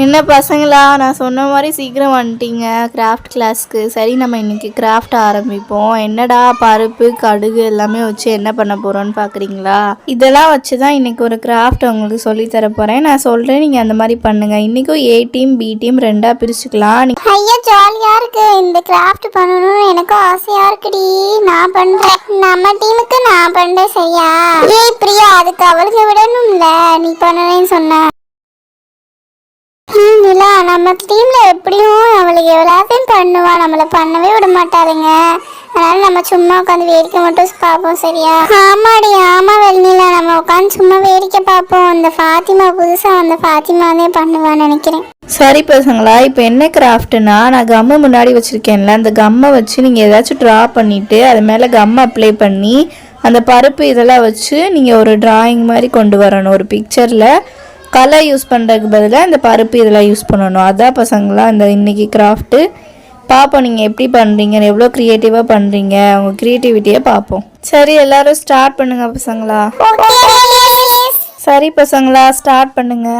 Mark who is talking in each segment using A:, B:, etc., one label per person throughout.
A: என்ன பசங்களா? நான் சொன்ன மாதிரி சீக்கிரம் வந்துட்டீங்க. கிராஃப்ட் கிளாஸ்க்கு சரி நம்ம இன்னைக்கு கிராஃப்ட் ஆரம்பிப்போம். என்னடா பருப்பு கடுகு எல்லாமே வச்சு என்ன பண்ண போகிறோன்னு பார்க்குறீங்களா இதெல்லாம் வச்சு தான் இன்னைக்கு ஒரு கிராஃப்ட் உங்களுக்கு சொல்லித் தர போகிறேன் நான் சொல்கிறேன் நீங்கள் அந்த மாதிரி பண்ணுங்கள் இன்றைக்கும் ஏ டீம் பி டீம் ரெண்டாக பிரிச்சுக்கலாம். நீ-
B: ஐயா ஜாலியா இருக்கு. இந்த கிராஃப்ட் பண்ணணும்னு எனக்கும் ஆசையா இருக்குடி. நான் பண்றேன். நம்ம டீமுக்கு நான் பண்றேன் சரியா? ஏய் பிரியா அதுக்கு அவளுக்கு விடணும்ல. நீ பண்ணுறேன்னு சொன்ன. ம், நிலா நம்ம டீம்ல எப்படியும் அவளுக்கு எல்லாத்தையும் பண்ணுவா. நம்மள பண்ணவே விட மாட்டாருங்க அதனால நம்ம சும்மா உட்காந்து வேடிக்கை மட்டும் பார்ப்போம் சரியா? ஆமாடி ஆமா வெள்ளிலா நம்ம உட்காந்து சும்மா வேடிக்கை பார்ப்போம். அந்த ஃபாத்திமா புதுசா அந்த ஃபாத்திமாவே பண்ணுவான்னு நினைக்கிறேன்.
A: சரி பசங்களா இப்போ என்ன கிராஃப்ட்னா நான் கம்மு முன்னாடி வச்சுருக்கேன்ல. அந்த கம்மை வச்சு நீங்கள் ஏதாச்சும் ட்ரா பண்ணிவிட்டு அது மேலே கம்மை அப்ளை பண்ணி அந்த பருப்பு இதெல்லாம் வச்சு நீங்கள் ஒரு ட்ராயிங் மாதிரி கொண்டு வரணும். ஒரு பிக்சரில் கலர் யூஸ் பண்ணுறதுக்கு பதிலாக இந்த பருப்பு இதெல்லாம் யூஸ் பண்ணணும். அதான் பசங்களா இந்த இன்னைக்கு கிராஃப்ட்டு பார்ப்போம் நீங்கள் எப்படி பண்ணுறீங்க எவ்வளோ க்ரியேட்டிவாக பண்ணுறீங்க உங்கள் க்ரியேட்டிவிட்டியை பார்ப்போம் சரி எல்லாரும் ஸ்டார்ட் பண்ணுங்க பசங்களா. சரி பசங்களா ஸ்டார்ட் பண்ணுங்க.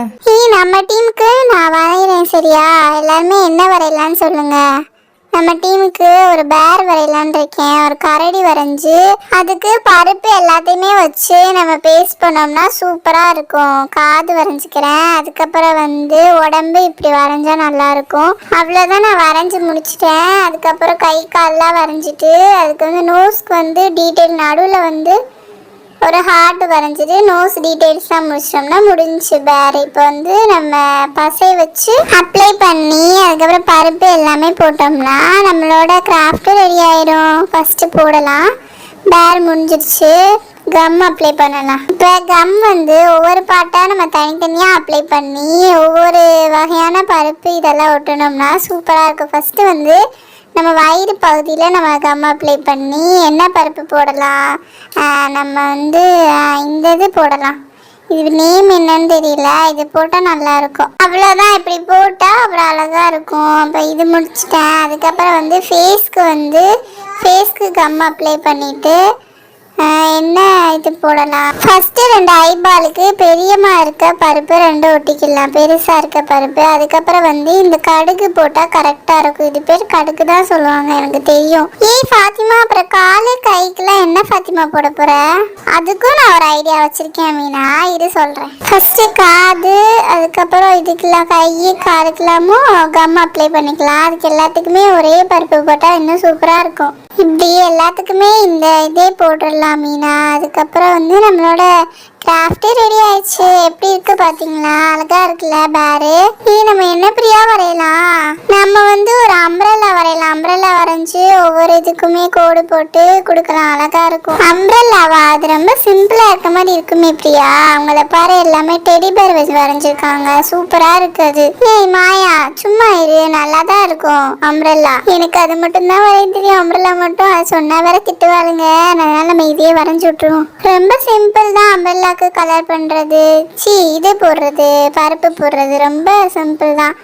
B: நம்ம டீமுக்கு நான் வரைகிறேன் சரியா? எல்லாருமே என்ன வரையலாம்னு சொல்லுங்க. நம்ம டீமுக்கு ஒரு பேர் வரையலான்னு இருக்கேன். ஒரு கரடி வரைஞ்சி அதுக்கு பருப்பு எல்லாத்தையுமே வச்சு நம்ம பேஸ்ட் பண்ணோம்னா சூப்பராக இருக்கும். காது வரைஞ்சிக்கிறேன். அதுக்கப்புறம் வந்து உடம்பு இப்படி வரைஞ்சா நல்லா இருக்கும். அவ்வளோதான் நான் வரைஞ்சி முடிச்சிட்டேன். அதுக்கப்புறம் கை கால்லாம் வரைஞ்சிட்டு அதுக்கு வந்து நோஸ்க்கு வந்து டீட்டெயில் நடுவில் வந்து ஒரு ஹார்ட் வரைஞ்சிட்டு நோஸ் டீட்டெயில்ஸ்லாம் முடிச்சிட்டோம்னா முடிஞ்சு. பேர் இப்போ வந்து நம்ம பசை வச்சு அப்ளை பண்ணி அதுக்கப்புறம் பருப்பு எல்லாமே போட்டோம்னா நம்மளோட கிராஃப்ட் ரெடி ஆயிரும். ஃபஸ்ட்டு போடலாம். பேர் முடிஞ்சிருச்சு. கம் அப்ளை பண்ணலாம். இப்போ கம் வந்து ஒவ்வொரு பாட்டாக நம்ம தனித்தனியாக அப்ளை பண்ணி ஒவ்வொரு வகையான பருப்பு இதெல்லாம் ஒட்டணும்னா சூப்பராக இருக்கும். ஃபஸ்ட்டு வந்து நம்ம வயிறு பகுதியில் நம்ம கம் அப்ளை பண்ணி என்ன பருப்பு போடலாம். நம்ம வந்து இந்த இது போடலாம். இது நேம் என்னன்னு தெரியல. இது போட்டால் நல்லாயிருக்கும் அவ்வளோதான் இப்படி போட்டால் அப்புறம் அழகாக இருக்கும். அப்போ இது முடிச்சிட்டேன். அதுக்கப்புறம் வந்து ஃபேஸ்க்கு வந்து ஃபேஸ்க்கு கம் அப்ளை பண்ணிவிட்டு என்ன இது போடலாம். ஃபர்ஸ்ட் ரெண்டு ஐபாலுக்கு பெரியமா இருக்க பருப்பு ரெண்டு ஒட்டிக்கலாம். பெருசா இருக்க பருப்பு. அதுக்கப்புறம் வந்து இந்த கடுகு போட்டா கரெக்டா இருக்கும். இது பேர் கடுகு தான் சொல்லுவாங்க எனக்கு தெரியும். ஏய் ஃபாத்திமா அப்புறம் காலு கைக்குலாம் என்ன ஃபாத்திமா போட போற? அதுக்கும் நான் ஒரு ஐடியா வச்சிருக்கேன் மீனா. இது சொல்றேன். ஃபர்ஸ்ட் காது அதுக்கப்புறம் இதுக்கெல்லாம் கை காதுக்கெல்லாமும் கம் அப்ளை பண்ணிக்கலாம். அதுக்கு எல்லாத்துக்குமே ஒரே பருப்பு போட்டால் இன்னும் சூப்பராக இருக்கும். இப்படி எல்லாத்துக்குமே இந்த இதே போட்டுடலாம் மீனா. அதுக்கப்புறம் வந்து நம்மளோட கிராஃப்டே ரெடி ஆயிடுச்சு. எப்படி இருக்கு பாத்தீங்களா? அழகா இருக்குல்ல பேரு இது நம்ம என்ன பிரியா வரையலாம்? நம்ம வந்து ஒரு அம்ப்ரல்லா வரையலாம். அம்ப்ரெல்லா வரைஞ்சு ஒவ்வொரு இதுக்குமே கோடு போட்டு கொடுக்கலாம். அழகா இருக்கும். அம்ப்ரெல்லாவா அது ரொம்ப சிம்பிளா இருக்க மாதிரி இருக்குமே பிரியா. அவங்கள பாரு எல்லாமே டெடி பேர் வச்சு வரைஞ்சிருக்காங்க. சூப்பரா இருக்கு அது. ஏய் மாயா சும்மா இரு. நல்லா தான் இருக்கும் அம்ப்ரெல்லா எனக்கு அது மட்டும் தான் வரைய தெரியும். அம்ப்ரெல்லா மட்டும் அது சொன்னா வேற திட்டுவாளுங்க. அதனால நம்ம இதே வரைஞ்சி விட்டுருவோம். ரொம்ப சிம்பிள் தான் அம்ப்ரெல்லாக்கு கலர் பண்றது சி இது போடுறது பருப்பு போடுறது ரொம்ப சிம்பிள் தான்.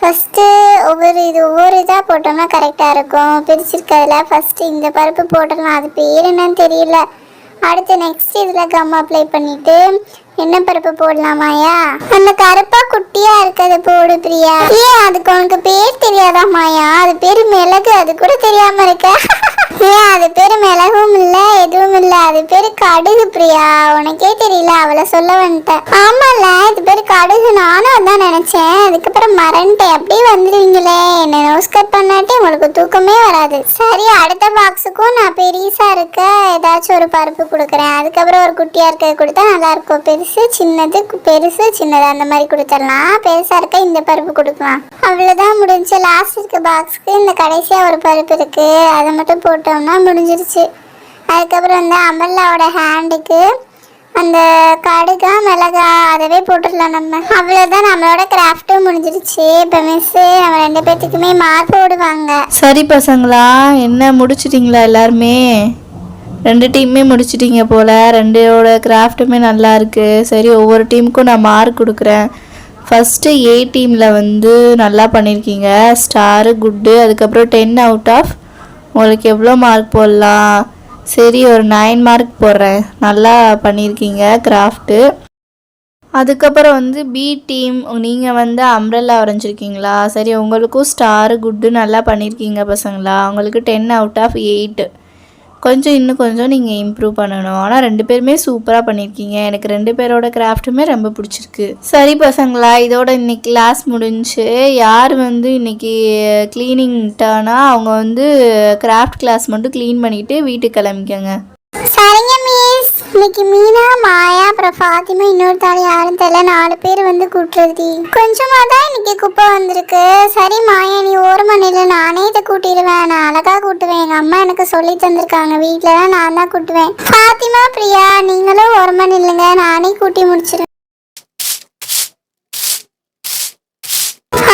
B: ஃபஸ்ட்டு ஒவ்வொரு இது ஒவ்வொரு இதாக போட்டோம்னா கரெக்டாக இருக்கும். பிரிச்சிருக்கிறதுல ஃபஸ்ட்டு இந்த பருப்பு போடலாம் அது பேர் என்னன்னு தெரியல. அடுத்து நெக்ஸ்ட் இதில் கம் அப்ளை பண்ணிட்டு என்ன பருப்பு போடலாமாயா அந்த கருப்பா குட்டியா இருக்கிறது போடு பிரியா. ஏன் அதுக்கு உனக்கு பேர் தெரியாதா மாயா? அது பேர் மிளகு அது கூட தெரியாம இருக்க. ஏன் அது பேர் மிளகும் இல்ல எதுவும் இல்ல. அது பேர் கடுகு பிரியா. உனக்கே தெரியல அவளை சொல்ல வந்துட்டேன். ஆமால இது பேர் கடுகு. நானும் அதான் நினைச்சேன். அதுக்கப்புறம் மறந்துட்டேன். அப்படியே வந்துடுவீங்களே. என்ன நோஸ் கட் பண்ணாட்டி உங்களுக்கு தூக்கமே வராது. சரி அடுத்த பாக்ஸுக்கும் நான் பெரியசா இருக்க ஏதாச்சும் ஒரு பருப்பு கொடுக்குறேன். அதுக்கப்புறம் ஒரு குட்டியா இருக்க கொடுத்தா நல்லா இருக்கும். பெருசு சின்னது பெருசு சின்னது. அந்த மாதிரி கொடுத்துடலாம். பெருசா இருக்க இந்த பருப்பு கொடுக்கலாம். அவ்வளோதான் முடிஞ்சு. லாஸ்ட் இருக்க பாக்ஸுக்கு இந்த கடைசியாக ஒரு பருப்பு இருக்குது அதை மட்டும் போட்டோம்னா முடிஞ்சிருச்சு. அதுக்கப்புறம் வந்து அமல்லாவோட ஹேண்டுக்கு அந்த கடுகா மிளகா அதவே போட்டுடலாம் நம்ம. அவ்வளோதான் நம்மளோட கிராஃப்ட்டும் முடிஞ்சிருச்சு. இப்போ மிஸ்ஸு நம்ம ரெண்டு பேர்த்துக்குமே மார்க் போடுவாங்க.
A: சரி பசங்களா என்ன முடிச்சிட்டிங்களா எல்லாருமே? ரெண்டு டீமுமே முடிச்சிட்டிங்க போல். ரெண்டோட கிராஃப்ட்டுமே நல்லா இருக்குது சரி ஒவ்வொரு டீமுக்கும் நான் மார்க் கொடுக்குறேன். ஃபஸ்ட்டு ஏ டீமில் வந்து நல்லா பண்ணியிருக்கீங்க ஸ்டாரு குட்டு அதுக்கப்புறம் டென் அவுட் ஆஃப் உங்களுக்கு எவ்வளோ மார்க் போடலாம்? சரி ஒரு நைன் மார்க் போடுறேன். நல்லா பண்ணியிருக்கீங்க கிராஃப்ட்டு அதுக்கப்புறம் வந்து பி டீம் நீங்கள் வந்து அம்ப்ரெல்லா வரைஞ்சிருக்கீங்களா? சரி உங்களுக்கும் ஸ்டாரு குட்டு நல்லா பண்ணியிருக்கீங்க பசங்களா? உங்களுக்கு டென் அவுட் ஆஃப் எயிட் கொஞ்சம் இன்னும் கொஞ்சம் நீங்கள் இம்ப்ரூவ் பண்ணணும். ஆனால் ரெண்டு பேருமே சூப்பராக பண்ணியிருக்கீங்க எனக்கு ரெண்டு பேரோட கிராஃப்ட்டுமே ரொம்ப பிடிச்சிருக்கு. சரி பசங்களா இதோட இன்னைக்கு கிளாஸ் முடிஞ்சு யார் வந்து இன்னைக்கு க்ளீனிங் டர்னா அவங்க வந்து கிராஃப்ட் கிளாஸ் மட்டும் க்ளீன் பண்ணிவிட்டு வீட்டுக்கு கிளம்பிக்கங்க.
B: சரிங்க இன்னைக்கு மீனா மாயா அப்புறம் ஃபாத்திமா இன்னொரு தாள் யாரும் தெரியல. நாலு பேர் வந்து கூட்டுறது கொஞ்சமாக தான் இன்னைக்கு குப்பை வந்திருக்கு. சரி மாயா நீ ஓரமா நில்லு. நானே இதை கூட்டிடுவேன். நான் அழகாக கூட்டுவேன். எங்கள் அம்மா எனக்கு சொல்லி தந்திருக்காங்க. வீட்டுலலாம் நான் தான் கூட்டுவேன். ஃபாத்திமா பிரியா நீங்களும் ஓரமா நில்லுங்க. நானே கூட்டி முடிச்சிடுவேன்.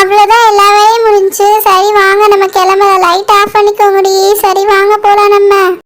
B: அவ்வளோதான் எல்லா வேலையும் முடிஞ்சு. சரி வாங்க. நம்ம கிளம்ப லைட் ஆஃப் பண்ணிக்கோங்கடி. சரி வாங்க போகலாம் நம்ம.